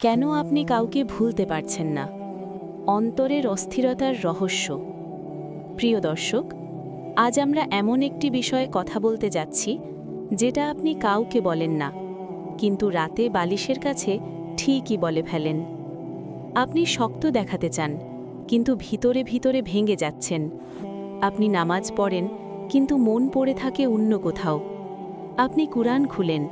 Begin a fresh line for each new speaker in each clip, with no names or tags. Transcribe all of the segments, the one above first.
কেন আপনি কাউকে ভুলতে পারছেন না? অন্তরের অস্থিরতার রহস্য। প্রিয় দর্শক, আজ আমরা এমন একটি বিষয়ে কথা বলতে যাচ্ছি, যেটা আপনি কাউকে বলেন না, কিন্তু রাতে বালিশের কাছে ঠিকই বলে ফেলেন। আপনি শক্ত দেখাতে চান, কিন্তু ভিতরে ভিতরে ভেঙে যাচ্ছেন। আপনি নামাজ পড়েন, কিন্তু মন পড়ে থাকে অন্য কোথাও। আপনি কুরআন খুলেন,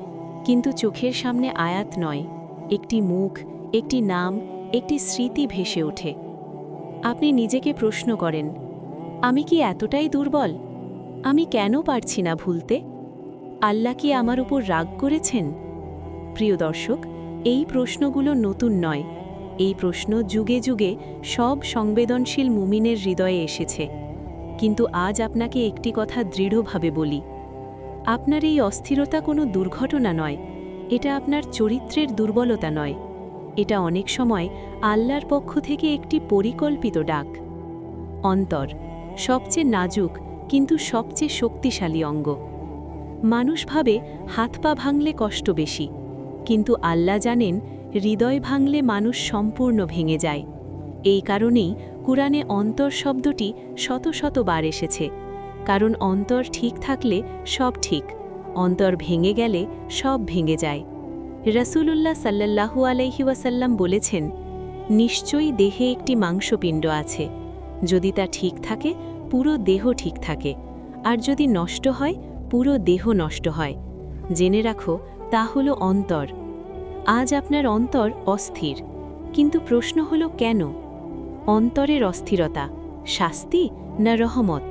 কিন্তু চোখের সামনে আয়াত নয়। একটি মুখ, একটি নাম, একটি স্মৃতি ভেসে ওঠে। আপনি নিজেকে প্রশ্ন করেন, আমি কি এতটাই দুর্বল? আমি কেন পারছি না ভুলতে? আল্লাহ কি আমার উপর রাগ করেছেন? প্রিয় দর্শক, এই প্রশ্নগুলো নতুন নয়। এই প্রশ্ন যুগে যুগে সব সংবেদনশীল মুমিনের হৃদয়ে এসেছে। কিন্তু আজ আপনাকে একটি কথা দৃঢ়ভাবে বলি। আপনার এই অস্থিরতা কোনো দুর্ঘটনা নয়। এটা আপনার চরিত্রের দুর্বলতা নয়। এটা অনেক সময় আল্লাহর পক্ষ থেকে একটি পরিকল্পিত ডাক। অন্তর, সবচেয়ে নাজুক কিন্তু সবচেয়ে শক্তিশালী অঙ্গ। মানুষ ভাবে হাত পা ভাঙলে কষ্ট বেশি, কিন্তু আল্লাহ জানেন হৃদয় ভাঙলে মানুষ সম্পূর্ণ ভেঙে যায়। এই কারণেই কুরআনে অন্তর শব্দটি শত শত বার এসেছে, কারণ অন্তর ঠিক থাকলে সব ঠিক। অন্তর ভেঙে গেলে সব ভেঙে যায়। রসুলুল্লাহ সাল্লাল্লাহু আলাইহি ওয়াসাল্লাম বলেছেন, নিশ্চয়ই দেহে একটি মাংসপিণ্ড আছে। যদি তা ঠিক থাকে, পুরো দেহ ঠিক থাকে। আর যদি নষ্ট হয়, পুরো দেহ নষ্ট হয়। জেনে রাখো, তা হলো অন্তর। আজ আপনার অন্তর অস্থির। কিন্তু প্রশ্ন হলো কেন? অন্তরের অস্থিরতা শাস্তি না রহমত?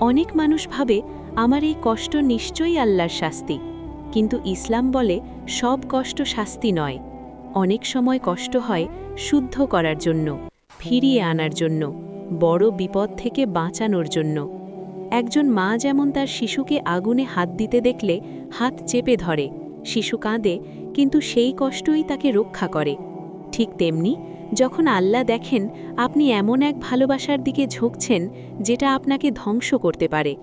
অনেক মানুষ ভাবে আমার এই কষ্ট নিশ্চয়ই আল্লাহর শাস্তি। কিন্তু ইসলাম বলে, সব কষ্ট শাস্তি নয়। অনেক সময় কষ্ট হয় শুদ্ধ করার জন্য, ফিরিয়ে আনার জন্য, বড় বিপদ থেকে বাঁচানোর জন্য। একজন মা যেমন তার শিশুকে আগুনে হাত দিতে দেখলে হাত চেপে ধরে, শিশু কাঁদে, কিন্তু সেই কষ্টই তাকে রক্ষা করে। ঠিক তেমনি, যখন আল্লাহ দেখেন আপনি এমন এক ভালোবাসার দিকে ঝুঁকছেন, যেটা আপনাকে ধ্বংস করতে পারে।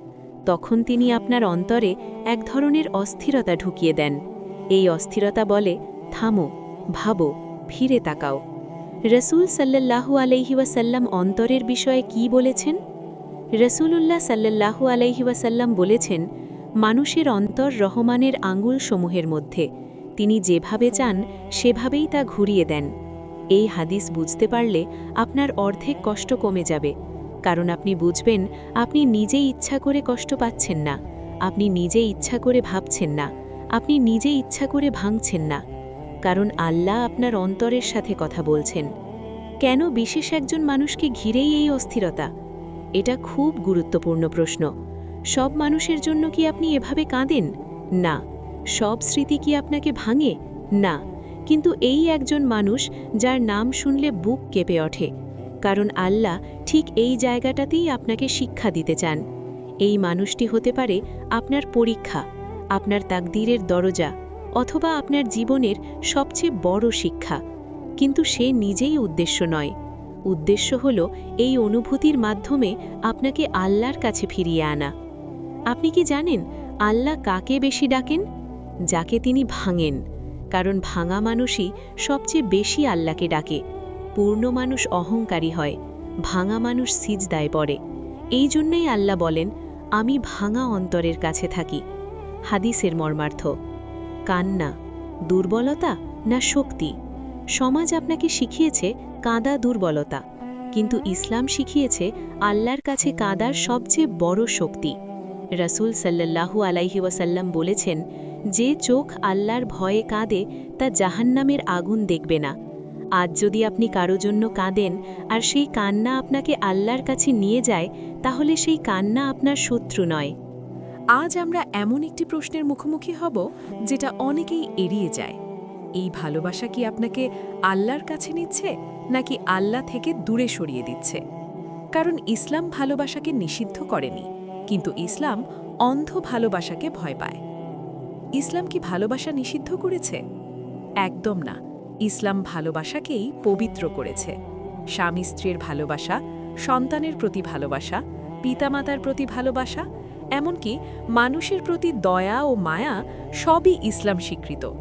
তখন তিনি আপনার অন্তরে এক ধরনের অস্থিরতা ঢুকিয়ে দেন। এই অস্থিরতা বলে, থামো, ভাবো, ফিরে তাকাও। রসুল আলাইহি ওয়াসাল্লাম অন্তরের বিষয়ে কি বলেছেন? রসুলুল্লাহ আলাইহি ওয়াসাল্লাম বলেছেন, মানুষের অন্তর রহমানের আঙ্গুল সমূহের মধ্যে। তিনি যেভাবে চান, সেভাবেই তা ঘুরিয়ে দেন। এই হাদিস বুঝতে পারলে আপনার অর্ধেক কষ্ট কমে যাবে। কারণ আপনি বুঝবেন, আপনি নিজে ইচ্ছা করে কষ্ট পাচ্ছেন না। আপনি নিজে ইচ্ছা করে ভাবছেন না। আপনি নিজে ইচ্ছা করে ভাঙছেন না। কারণ আল্লাহ আপনার অন্তরের সাথে কথা বলছেন। কেন বিশেষ একজন মানুষকে ঘিরেই এই অস্থিরতা? এটা খুব গুরুত্বপূর্ণ প্রশ্ন। সব মানুষের জন্য কি আপনি এভাবে কাঁদেন? না। সব স্মৃতি কি আপনাকে ভাঙে? না। কিন্তু এই একজন মানুষ যার নাম শুনলে বুক কেঁপে ওঠে। কারণ আল্লাহ ঠিক এই জায়গাটাতেই আপনাকে শিক্ষা দিতে চান। এই মানুষটি হতে পারে আপনার পরীক্ষা, আপনার তাকদীরের দরজা অথবা আপনার জীবনের সবচেয়ে বড় শিক্ষা। কিন্তু সে নিজেই উদ্দেশ্য নয়। উদ্দেশ্য হল এই অনুভূতির মাধ্যমে আপনাকে আল্লাহর কাছে ফিরিয়ে আনা। আপনি কি জানেন আল্লাহ কাকে বেশি ডাকেন? যাকে তিনি ভাঙেন। কারণ ভাঙা মানুষই সবচেয়ে বেশি আল্লাহকে ডাকে। পূর্ণ মানুষ অহংকারী হয়, ভাঙা মানুষ সিজদায় পড়ে। এই জন্যই আল্লাহ বলেন, আমি ভাঙা অন্তরের কাছে থাকি। হাদিসের মর্মার্থ, কান্না, দুর্বলতা না শক্তি? সমাজ আপনাকে শিখিয়েছে কাঁদা দুর্বলতা, কিন্তু ইসলাম শিখিয়েছে আল্লাহর কাছে কাঁদার সবচেয়ে বড় শক্তি। রাসূল সাল্লাল্লাহু আলাইহি ওয়াসাল্লাম বলেছেন, যে চোখ আল্লাহর ভয়ে কাঁদে, তা জাহান্নামের আগুন দেখবে না। আজ যদি আপনি কারও জন্য কাঁদেন আর সেই কান্না আপনাকে আল্লাহর কাছে নিয়ে যায়, তাহলে সেই কান্না আপনার শত্রু নয়।
আজ আমরা এমন একটি প্রশ্নের মুখোমুখি হব, যেটা অনেকেই এড়িয়ে যায়। এই ভালোবাসা কি আপনাকে আল্লাহর কাছে নিচ্ছে, নাকি আল্লাহ থেকে দূরে সরিয়ে দিচ্ছে? কারণ ইসলাম ভালোবাসাকে নিষিদ্ধ করেনি, কিন্তু ইসলাম অন্ধ ভালোবাসাকে ভয় পায়। ইসলাম কি ভালোবাসা নিষিদ্ধ করেছে? একদম না। ইসলাম ভালোবাসাকেই পবিত্র করেছে। স্বামী স্ত্রীর ভালোবাসা, সন্তানের প্রতি ভালোবাসা, পিতামাতার প্রতি ভালোবাসা, এমনকি মানুষের প্রতি দয়া ও মায়া সবই ইসলাম স্বীকৃত।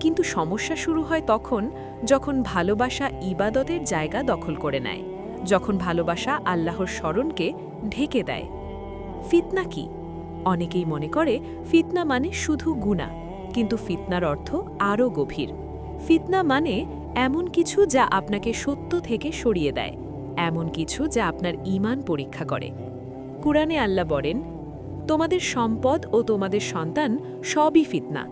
কিন্তু সমস্যা শুরু হয় তখন যখন ভালোবাসা ইবাদতের জায়গা দখল করে নেয়, যখন ভালোবাসা আল্লাহর স্মরণকে ঢেকে দেয়। ফিতনা কি? অনেকেই মনে করে ফিতনা মানে শুধু গুণা কিন্তু ফিতনার অর্থ আরও গভীর। ফিতনা মানে এমন কিছু যা আপনাকে সত্য থেকে সরিয়ে দেয়, এমন কিছু যা আপনার ঈমান পরীক্ষা করে। কুরআনে আল্লাহ বলেন, তোমাদের সম্পদ ও তোমাদের সন্তান সবই ফিতনা।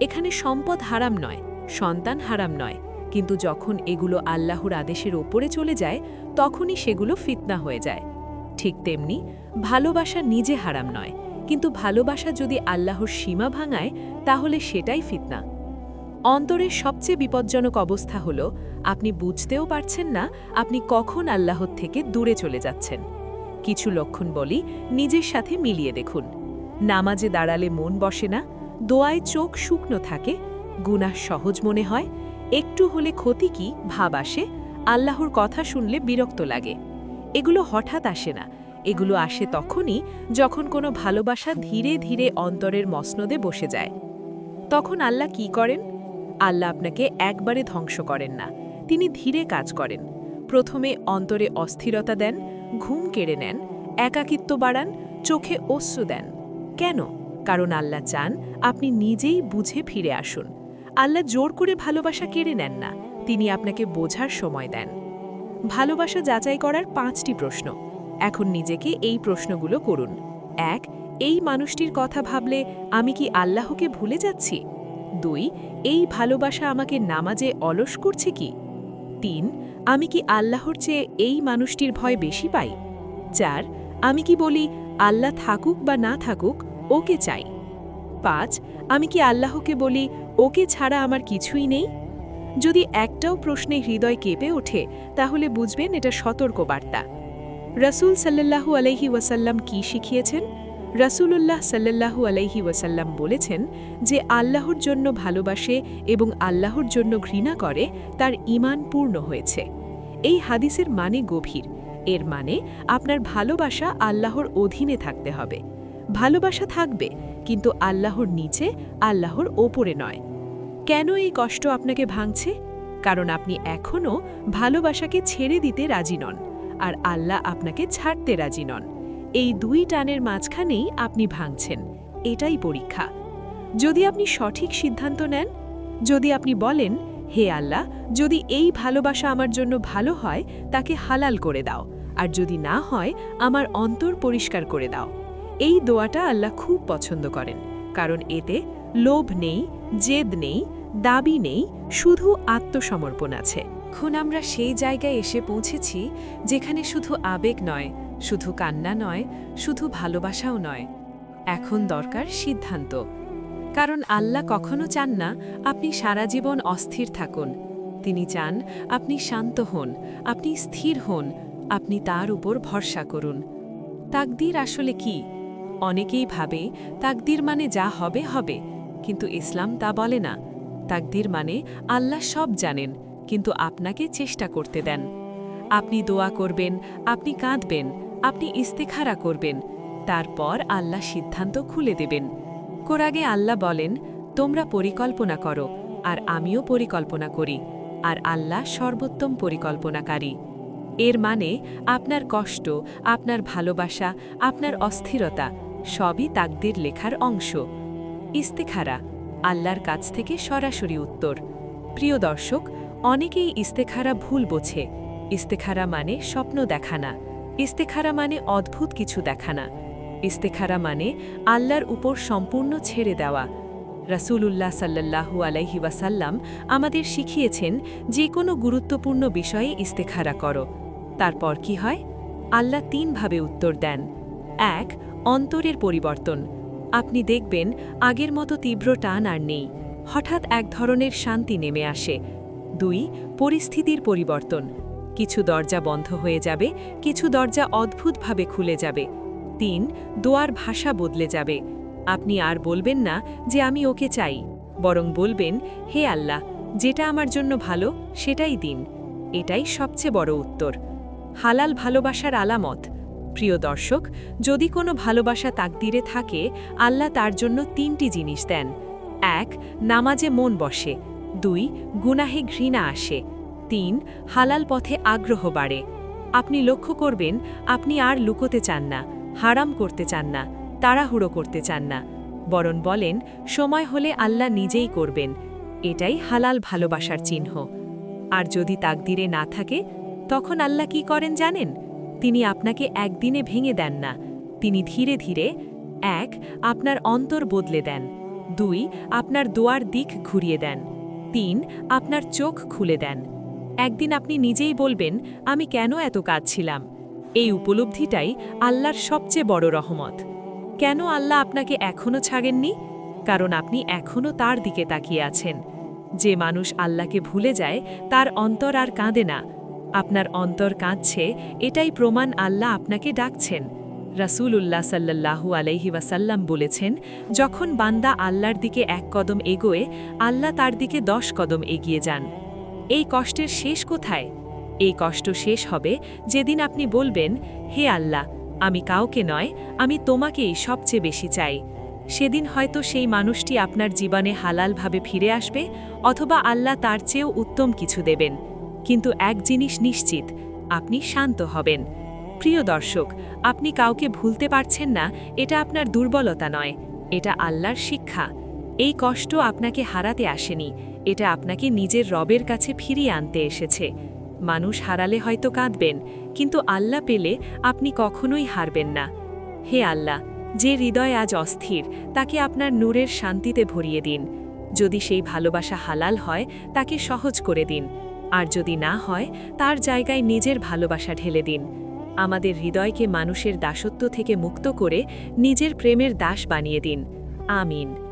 এখানে সম্পদ হারাম নয়, সন্তান হারাম নয়, কিন্তু যখন এগুলো আল্লাহর আদেশের ওপরে চলে যায়, তখনই সেগুলো ফিতনা হয়ে যায়। ঠিক তেমনি, ভালোবাসা নিজে হারাম নয়, কিন্তু ভালোবাসা যদি আল্লাহর সীমা ভাঙায়, তাহলে সেটাই ফিতনা। অন্তরের সবচেয়ে বিপজ্জনক অবস্থা হল, আপনি বুঝতেও পারছেন না আপনি কখন আল্লাহর থেকে দূরে চলে যাচ্ছেন। কিছু লক্ষণ বলি, নিজের সাথে মিলিয়ে দেখুন। নামাজে দাঁড়ালে মন বসে না, দোয়ায় চোখ শুকনো থাকে, গুনাহ সহজ মনে হয়, একটু হলে ক্ষতি কি, ভাব আসে, আল্লাহর কথা শুনলে বিরক্ত লাগে। এগুলো হঠাৎ আসে না, এগুলো আসে তখনই যখন কোনো ভালোবাসা ধীরে ধীরে অন্তরের মসনদে বসে যায়। তখন আল্লাহ কি করেন? আল্লাহ আপনাকে একবারে ধ্বংস করেন না। তিনি ধীরে কাজ করেন। প্রথমে অন্তরে অস্থিরতা দেন, ঘুম কেড়ে নেন, একাকিত্ব বাড়ান, চোখে অশ্রু দেন। কেন? কারণ আল্লাহ চান আপনি নিজেই বুঝে ফিরে আসুন। আল্লাহ জোর করে ভালোবাসা কেড়ে নেন না, তিনি আপনাকে বোঝার সময় দেন। ভালোবাসা যাচাই করার পাঁচটি প্রশ্ন। এখন নিজেকে এই প্রশ্নগুলো করুন। এক, এই মানুষটির কথা ভাবলে আমি কি আল্লাহকে ভুলে যাচ্ছি? দুই, এই ভালোবাসা আমাকে নামাজে অলস করছে কি? তিন, আমি কি আল্লাহর চেয়ে এই মানুষটির ভয় বেশি পাই? চার, আমি কি বলি, আল্লাহ থাকুক বা না থাকুক, ওকে চাই? পাঁচ, আমি কি আল্লাহকে বলি, ওকে ছাড়া আমার কিছুই নেই? যদি একটাও প্রশ্নে হৃদয় কেঁপে ওঠে, তাহলে বুঝবেন এটা সতর্ক বার্তা রসুল সাল্লাল্লাহু আলাইহি ওয়াসাল্লাম কি শিখিয়েছেন? রাসূলুল্লাহ সাল্লাল্লাহু আলাইহি ওয়াসাল্লাম বলেছেন যে আল্লাহর জন্য ভালোবাসে এবং আল্লাহর জন্য ঘৃণা করে, তার ঈমান পূর্ণ হয়েছে। এই হাদিসের মানে গভীর। এর মানে আপনার ভালোবাসা আল্লাহর অধীনে থাকতে হবে। ভালোবাসা থাকবে, কিন্তু আল্লাহর নিচে, আল্লাহর ওপরে নয়। কেন এই কষ্ট আপনাকে ভাঙছে? কারণ আপনি এখনও ভালোবাসাকে ছেড়ে দিতে রাজি নন, আর আল্লাহ আপনাকে ছাড়তে রাজি নন। এই দুই টানের মাঝখানেই আপনি ভাঙছেন। এটাই পরীক্ষা। যদি আপনি সঠিক সিদ্ধান্ত নেন, যদি আপনি বলেন, হে আল্লাহ, যদি এই ভালোবাসা আমার জন্য ভালো হয়, তাকে হালাল করে দাও। আর যদি না হয়, আমার অন্তর পরিষ্কার করে দাও। এই দোয়াটা আল্লাহ খুব পছন্দ করেন। কারণ এতে লোভ নেই, জেদ নেই, দাবি নেই, শুধু আত্মসমর্পণ আছে। এখন আমরা সেই জায়গায় এসে পৌঁছেছি যেখানে শুধু আবেগ নয়, শুধু কান্না নয়, শুধু ভালোবাসাও নয়। এখন দরকার সিদ্ধান্ত। কারণ আল্লাহ কখনো চান না আপনি সারা জীবন অস্থির থাকুন। তিনি চান আপনি শান্ত হন, আপনি স্থির হন, আপনি তার উপর ভরসা করুন। তাকদির আসলে কি? অনেকেই ভাবে তাকদির মানে যা হবে হবে। কিন্তু ইসলাম তা বলে না। তাকদির মানে আল্লাহ সব জানেন। কিন্তু আপনাকে চেষ্টা করতে দেন। আপনি দোয়া করবেন, আপনি কাঁদবেন, আপনি ইস্তেখারা করবেন। তারপর আল্লাহ সিদ্ধান্ত খুলে দেবেন। কোরআগে আল্লাহ বলেন, তোমরা পরিকল্পনা করো, আর আমিও পরিকল্পনা করি, আর আল্লাহ সর্বোত্তম পরিকল্পনাকারী। এর মানে আপনার কষ্ট, আপনার ভালোবাসা, আপনার অস্থিরতা, সবই তাকদের লেখার অংশ। ইস্তেখারা, আল্লাহর কাছ থেকে সরাসরি উত্তর। প্রিয় দর্শক অনেকেই ইস্তেখারা ভুল বোঝে। ইস্তেখারা মানে স্বপ্ন দেখা না ইস্তেখারা মানে অদ্ভুত কিছু দেখা না ইস্তেখারা মানে আল্লাহর উপর সম্পূর্ণ ছেড়ে দেওয়া। রাসূলুল্লাহ সাল্লাল্লাহু আলাইহি ওয়াসাল্লাম আমাদের শিখিয়েছেন যে কোনো গুরুত্বপূর্ণ বিষয়ে ইস্তেখারা করো। তারপর কি হয়? আল্লাহ তিনভাবে উত্তর দেন। এক, অন্তরের পরিবর্তন। আপনি দেখবেন আগের মতো তীব্র টান আর নেই। হঠাৎ এক ধরনের শান্তি নেমে আসে। দুই, পরিস্থিতির পরিবর্তন। কিছু দরজা বন্ধ হয়ে যাবে, কিছু দরজা অদ্ভুতভাবে খুলে যাবে। তিন, দোয়ার ভাষা বদলে যাবে। আপনি আর বলবেন না যে আমি ওকে চাই, বরং বলবেন, হে আল্লাহ, যেটা আমার জন্য ভালো, সেটাই দিন। এটাই সবচেয়ে বড় উত্তর। হালাল ভালোবাসার আলামত। প্রিয় দর্শক, যদি কোনো ভালোবাসা তাকদিরে থাকে, আল্লাহ তার জন্য তিনটি জিনিস দেন। এক, নামাজে মন বসে। দুই, গুনাহে ঘৃণা আসে। তিন, হালাল পথে আগ্রহ বাড়ে। আপনি লক্ষ্য করবেন, আপনি আর লুকোতে চান না, হারাম করতে চান না, তাড়াহুড়ো করতে চান না। বরণ বলেন, সময় হলে আল্লাহ নিজেই করবেন। এটাই হালাল ভালোবাসার চিহ্ন। আর যদি তাকদিরে না থাকে, তখন আল্লাহ কি করেন জানেন? তিনি আপনাকে একদিনে ভেঙে দেন না। তিনি ধীরে ধীরে, এক, আপনার অন্তর বদলে দেন। দুই, আপনার দোয়ার দিক ঘুরিয়ে দেন। তিন, আপনার চোখ খুলে দেন। একদিন আপনি নিজেই বলবেন, আমি কেন এত কাঁদছিলাম? এই উপলব্ধিটাই আল্লাহর সবচেয়ে বড় রহমত। কেন আল্লাহ আপনাকে এখনও ছাড়েননি? কারণ আপনি এখনও তার দিকে তাকিয়ে আছেন। যে মানুষ আল্লাহকে ভুলে যায়, তার অন্তর আর কাঁদে না। আপনার অন্তর কাঁদছে, এটাই প্রমাণ আল্লাহ আপনাকে ডাকছেন। রাসূলুল্লাহ সাল্লাল্লাহু আলাইহি ওয়াসাল্লাম বলেছেন, যখন বান্দা আল্লাহর দিকে এক কদম এগোয়, আল্লাহ তার দিকে দশ কদম এগিয়ে যান। এই কষ্টের শেষ কোথায়? এই কষ্ট শেষ হবে যেদিন আপনি বলবেন, হে আল্লাহ, আমি কাউকে নয়, আমি তোমাকেই সবচেয়ে বেশি চাই। সেদিন হয়তো সেই মানুষটি আপনার জীবনে হালালভাবে ফিরে আসবে অথবা আল্লাহ তার চেয়েও উত্তম কিছু দেবেন। কিন্তু এক জিনিস নিশ্চিত, আপনি শান্ত হবেন। প্রিয় দর্শক, আপনি কাউকে ভুলতে পারছেন না, এটা আপনার দুর্বলতা নয়, এটা আল্লাহর শিক্ষা। এই কষ্ট আপনাকে হারাতে আসেনি, এটা আপনাকে নিজের রবের কাছে ফিরিয়ে আনতে এসেছে। মানুষ হারালে হয়তো কাঁদবেন, কিন্তু আল্লাহ পেলে আপনি কখনোই হারবেন না। হে আল্লাহ, যে হৃদয় আজ অস্থির, তাকে আপনার নূরের শান্তিতে ভরিয়ে দিন। যদি সেই ভালোবাসা হালাল হয়, তাকে সহজ করে দিন। আর যদি না হয়, তার জায়গায় নিজের ভালোবাসা ঢেলে দিন। আমাদের হৃদয়কে মানুষের দাসত্ব থেকে মুক্ত করে নিজের প্রেমের দাস বানিয়ে দিন। আমিন।